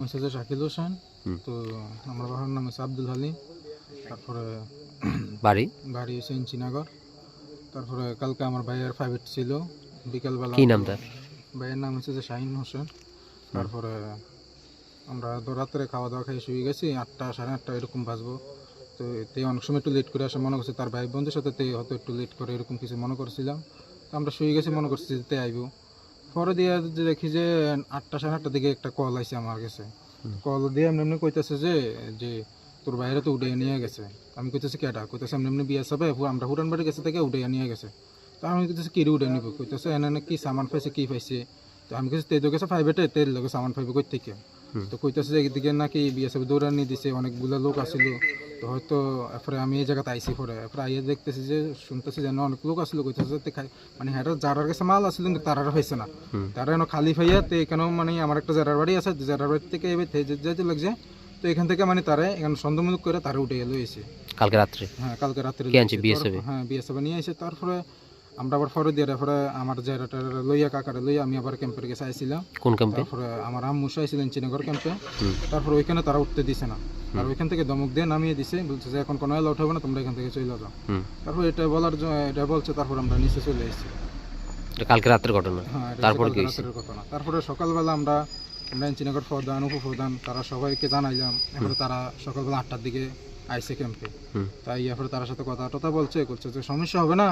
হচ্ছে শাকিল হোসেন তো আমার বাবার নাম হচ্ছে আব্দুল হালিম তারপরে বাড়ি? বাড়ি হচ্ছে ইঞ্চিনগর তারপরে কালকে আমার ভাইয়ের প্রাইভেট ছিল বিকেলবেলা কি নাম তার? ভাইয়ের নাম হচ্ছে যে শাহিন হোসেন তারপরে আমরা তো রাত্রে খাওয়া দাওয়া খেয়ে শুয়ে গেছি আটটা সাড়ে আটটা এরকম বাজবো তো তে অনেক সময় একটু লেট করে আসে মনে করছে তার ভাই বন্ধুর সাথে তে হয়তো একটু লেট করে এরকম কিছু মনে করছিলাম তো আমরা শুয়ে গেছি মনে করছি যে তে আইব। পরে দিয়ে দেখি যে আটটা সাড়ে আটটার দিকে একটা কল আইছে আমার কাছে। কল দিয়ে এমনি এমনি কইতেছে যে যে তোর বাইরে তো উঠে নিয়ে গেছে। আমি কইতেছি কেটা কইতেছে এমনি এমনি বিয়ে সাবে আমরা হুটান বাড়ি গেছে থেকে উঠে নিয়ে গেছে। তো আমি কইতেছি কিরি উঠে নিব? কইতেছে এনে এনে কি সামান পাইছে কি পাইছে? তো আমি কিছু তেল গেছে ফাইভেটে তেল লোকে সামান ফাইভে কই থেকে। তো কইতেছে যে এদিকে নাকি সাবে দৌড়ানি দিছে অনেকগুলো লোক আসিল। তো হয়তো এরপরে আমি এই জায়গাতে আইসি পরে। এরপরে আইয়ে দেখতেছি যে শুনতেছি যে না অনেক লোক আসলো কইতেছে মানে হ্যাঁ যারার কাছে মাল আসছিল কিন্তু তারার হয়েছে না। তারা এনে খালি ফাইয়া তো এখানেও মানে আমার একটা জারার বাড়ি আছে জারার বাড়ি থেকে এবার যেতে লাগছে। তো এখান থেকে মানে তারা এখানে সন্দেহমূলক করে তারা উঠে এলো এসে কালকে রাত্রে? হ্যাঁ কালকে রাত্রে হ্যাঁ বিএসএফ নিয়ে এসে তারপরে আমরা আবার ফরে দিয়ে পরে আমার জায়গাটা লইয়া কাকারে লইয়া আমি আবার ক্যাম্পের কাছে আইছিলাম। কোন ক্যাম্পে তারপরে আমার আম্মু আইছিলেন চিনগর ক্যাম্পে। তারপরে ওইখানে তারা উঠতে দিছে না। আর ওইখান থেকে দমক দিয়ে নামিয়ে দিছে বলছে যে এখন কোনো এলা উঠাবে না তোমরা এখান থেকে চলে যাও। তারপর এটা বলার এটা বলছে তারপর আমরা নিচে চলে এসেছি। কালকে রাত্রের ঘটনা? হ্যাঁ তারপর কি রাতের ঘটনা। তারপরে সকালবেলা আমরা আমরা চিনগর প্রধান উপপ্রধান তারা সবাইকে জানাইলাম। এরপরে তারা সকালবেলা আটটার দিকে আইসে ক্যাম্পে। তাই এরপরে তার সাথে কথা টথা বলছে বলছে যে সমস্যা হবে না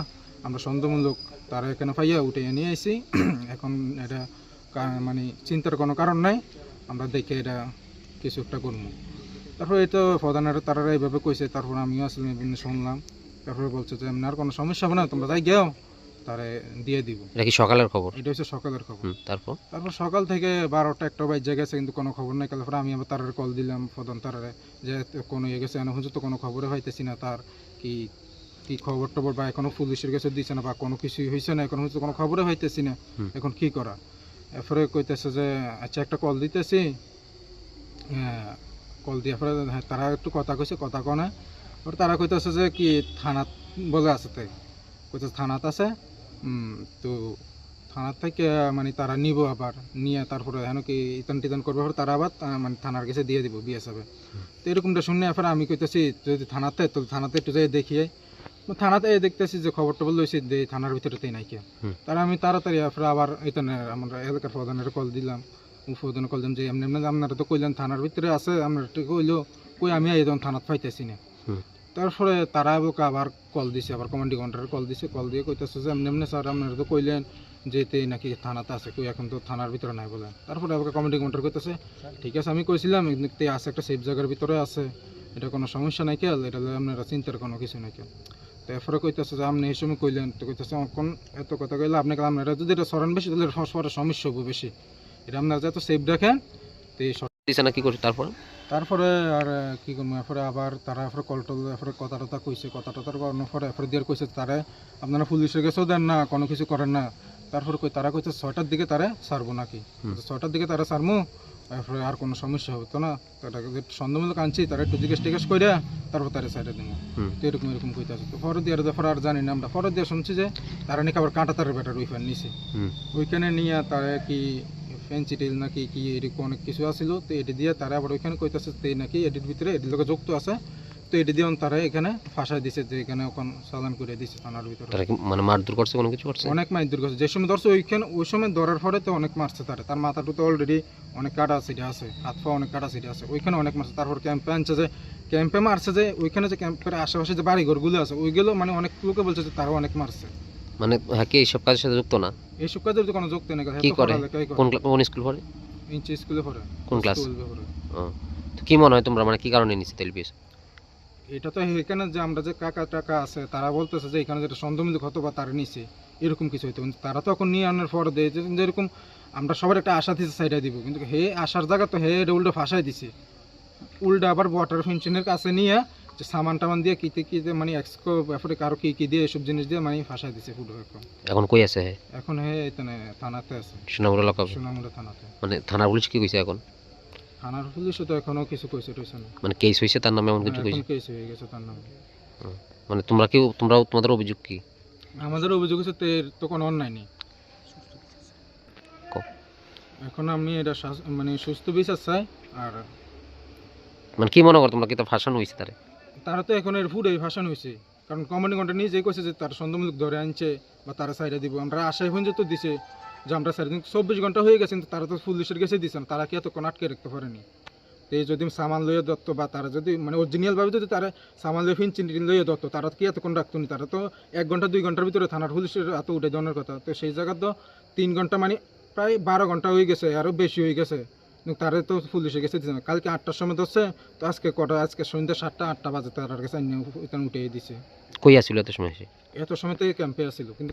আমরা সন্দেহমূলক তারা এখানে পাইয়া উঠে নিয়ে আইসি। এখন এটা মানে চিন্তার কোনো কারণ নাই আমরা দেখে এটা কিছু একটা করব। তারপরে এই তো প্রধানের তারা এইভাবে কইছে তারপর আমিও আসলে শুনলাম। তারপরে বলছে যে এমনি আর কোনো সমস্যা হবে না তোমরা তাই গেও তারে দিয়ে দিব। এটা কি সকালের খবর? এটা হচ্ছে সকালের খবর। তারপর? তারপর সকাল থেকে বারোটা একটা বাজে গেছে কিন্তু কোনো খবর নাই। তারপরে আমি আবার তারারে কল দিলাম প্রধান তারারে যে কোনো ইয়ে গেছে? এখন তো কোনো খবরে পাইতেছি না তার কি কি খবর টবর বা এখনও পুলিশের কাছে দিছে না বা কোনো কিছুই হয়েছে না এখন হচ্ছে কোনো খবরে পাইতেছি না। এখন কি করা? এরপরে কইতেছে যে আচ্ছা একটা কল দিতেছি। কল দিয়ে পরে হ্যাঁ, তারা একটু কথা কইছে কথা কনে তারা কইতেছে যে কি থানাত বলে আছে তাই? কইতেছে থানাত আছে। তো থানার থেকে মানে তারা নিব আবার নিয়ে তারপরে হেন কি ইতান টিতান করবে তারা আবার মানে থানার কাছে দিয়ে দিব হিসাবে তো এরকমটা শুনে এরপরে আমি কইতেছি যদি থানাতে তো থানাতে একটু যাই দেখিয়ে থানাতে দেখতেছি যে খবর টবর লইছি যে থানার ভিতরে তাই নাই কে তারা আমি তাড়াতাড়ি এরপরে আবার এখানে আমরা এলাকার প্রধানের কল দিলাম কল দিলাম যে এমনি এমনি আপনারা তো কইলেন থানার ভিতরে আছে আপনারা কইলো কই আমি এই থানাত পাইতেছি না। তারপরে তারা আমাকে আবার কল দিছে, আবার কমান্ডিং কন্ট্রাক্টর কল দিছে কল দিয়ে কইতেছে যে এমনি এমনি স্যার আপনারা তো কইলেন তে নাকি থানাতে আছে, কই এখন তো থানার ভিতরে নাই বলেন তারপরে আমাকে কমান্ডিং কন্ট্রাক্টর কইতেছে, ঠিক আছে, আমি কইছিলাম তে আছে একটা সেফ জায়গার ভিতরে আছে, এটা কোনো সমস্যা নাই কেল, এটা আপনারা চিন্তার কোনো কিছু নাই কেল। তারপরে কইতেছে যে আপনি এই সময় কইলেন, তো কইতেছে কোন, এত কথা কইলে আপনি কালাম এটা যদি এটা সরেন বেশি, তাহলে সমস্যা হবে বেশি। এটা আপনারা যত সেফ রাখেন তো এই দিছে না কি করছে তারপর? তারপরে আর কি করব এরপরে আবার তারা এরপরে কল টল এরপরে কথা টথা কইছে কথা টথা করানোর পরে এরপরে দিয়ে কইছে তারা আপনারা পুলিশের কাছেও দেন না কোনো কিছু করেন না। তারপরে কই তারা কইছে ছয়টার দিকে তারা সারবো নাকি? ছয়টার দিকে তারা ছাড়মু এরপরে আর কোনো সমস্যা হতো না। তারা সন্দেহমূলক আনছি তারা একটু জিজ্ঞেস টিজ্ঞেস করে তারপর তারা সাইডে দেবো তো এরকম এরকম কইতে আছে তো ফরদ দিয়ে তারপর আর জানি না আমরা ফরদ দিয়ে শুনছি যে তারা নাকি আবার কাঁটা তারের ব্যাটার ওইখানে নিছে। ওইখানে নিয়ে তারা কি ফেন্সি টেল নাকি কি এরকম অনেক কিছু আছিল তো এটি দিয়ে তারা আবার ওইখানে কইতাছে তে নাকি এটির ভিতরে এটির লোকে যুক্ত আছে তো এটি দিয়ে তারা এখানে ফাঁসাই দিছে যে এখানে ওখান চালান করে দিছে থানার ভিতরে। তারা কি মানে মারধর করছে কোনো কিছু করছে? অনেক মাইর দূর করছে। যে সময় ধরছে ওইখানে ওই সময় ধরার পরে তো অনেক মারছে তারা। তার মাথাটুতে অলরেডি অনেক কাটা সিটে আছে হাত পা অনেক কাটা সিটে আছে। ওইখানে অনেক মারছে। তারপর ক্যাম্পে আনছে যে ক্যাম্পে মারছে যে ওইখানে যে ক্যাম্পের আশেপাশে যে বাড়িঘরগুলো আছে ওইগুলো মানে অনেক লোকে বলছে যে তারাও অনেক মারছে। মানে হ্যাঁ কি এইসব কাজের সাথে যুক্ত না? এইসব কাজের তো কোনো যুক্ত নেই কি করে? কোন কোন স্কুল পড়ে? ইঞ্চি স্কুলে পড়ে। কোন ক্লাস? তো কি মনে হয় তোমরা? মানে কি কারণে নিচ্ছে তেল পিস এটা তো এখানে যে আমরা যে কাকা টাকা আছে তারা বলতেছে যে এখানে যেটা সন্দেহমিল হতো বা তারা নিছে। এরকম কিছু হইতো কিন্তু তারা তখন নিয়ে আনার পর দেয় যেরকম আমরা সবার একটা আশা দিতে সাইডা দিব। কিন্তু হে আসার জায়গা তো হে এটা উল্টো ফাঁসাই দিছে। উল্টা আবার ওয়াটার ফেনশনের কাছে নিয়ে যে সামান টামান দিয়ে কিতে কিতে মানে এক্সকো ব্যাপারে কারও কি কি দিয়ে এসব জিনিস দিয়ে মানে ফাঁসাই দিছে ফুটো এখন এখন কই আছে এখন হে এখানে থানাতে আছে। সোনামুড়া লকাবে সুনামুড়া থানাতে। মানে থানার পুলিশ কি কইছে এখন? থানার পুলিশও তো এখনও কিছু কইছে টইছে না। মানে কেস হয়েছে তার নামে এমন কিছু এখন কইছে? কেস হয়ে গেছে তার নামে। মানে তোমরা কি তোমরাও তোমাদের অভিযোগ কি? আমাদের অভিযোগ হচ্ছে তো কোনো অন্যায় নেই। এখন আমি এটা মানে সুস্থ বিচার চাই আর মানে কি মনে করো তোমরা কি তো ফাঁসানো হয়েছে তারে? তারা তো এখন এর ফুড এই ভাষণ হয়েছে কারণ কমেন্ট কন্টেন্ট নিজেই কইছে যে তার সন্দেহমূলক ধরে আনছে বা তারা সাইডে দিব। আমরা আশায় পর্যন্ত দিছে যে আমরা সাইডে কিন্তু চব্বিশ ঘণ্টা হয়ে গেছে, কিন্তু তারা তো পুলিশের কাছে দিছে না। তারা কি এতক্ষণ আটকে রাখতে পারেনি? তো এই যদি সামান লইয়ে দত্ত বা তারা যদি মানে অরিজিনাল ভাবে যদি তারা সামান লইয়ে ফিনচিন লইয়ে দত্ত, তারা কি এতক্ষণ রাখতো নি? তারা তো এক ঘণ্টা, দুই ঘণ্টার ভিতরে থানার পুলিশের এত উঠে দেওয়ার কথা। তো সেই জায়গা তো তিন ঘণ্টা মানে প্রায় বারো ঘণ্টা হয়ে গেছে আরও বেশি হয়ে গেছে। তারা তো পুলিশের কাছে দিছে না। কালকে আটটার সময় ধরছে তো আজকে কটা আজকে সন্ধ্যা সাতটা আটটা বাজে তার কাছে উঠে দিছে। কই আসছিল এত সময় সে? এত সময় থেকে ক্যাম্পে আসছিল কিন্তু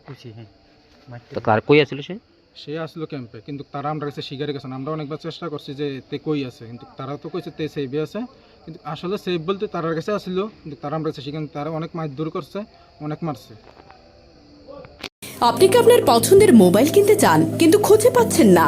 তো কার কই আসছিল সে? সে আসলো ক্যাম্পে কিন্তু তারা আমরা কাছে শিকারে গেছে না। আমরা অনেকবার চেষ্টা করছি যে তে কই আছে কিন্তু তারা তো কইছে তে সেভে আছে। কিন্তু আসলে সেভ বলতে তারার কাছে আসছিল কিন্তু তারা আমরা কাছে সেখানে তারা অনেক মারধর করছে অনেক মারছে। আপনি কি আপনার পছন্দের মোবাইল কিনতে চান কিন্তু খুঁজে পাচ্ছেন না?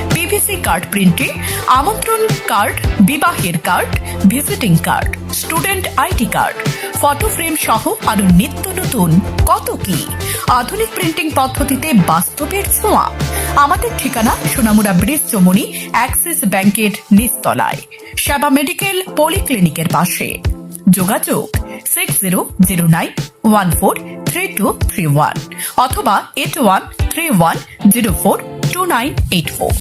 PVC card printing আমন্ত্রণ কার্ড বিবাহের card visiting card student ID card photo frame সহ আরও নিত্য নতুন। কত কি? আধুনিক প্রিন্টিং পদ্ধতিতে বাস্তবের ছোঁয়া। আমাদের ঠিকানা সোনামুড়া ব্রিজ চমুনি, অ্যাক্সিস ব্যাংকের নিচতলায়। সেবা মেডিকেল পলিক্লিনিকের পাশে। যোগাযোগ six zero zero nine one four three two three one অথবা eight one three one zero four two nine eight four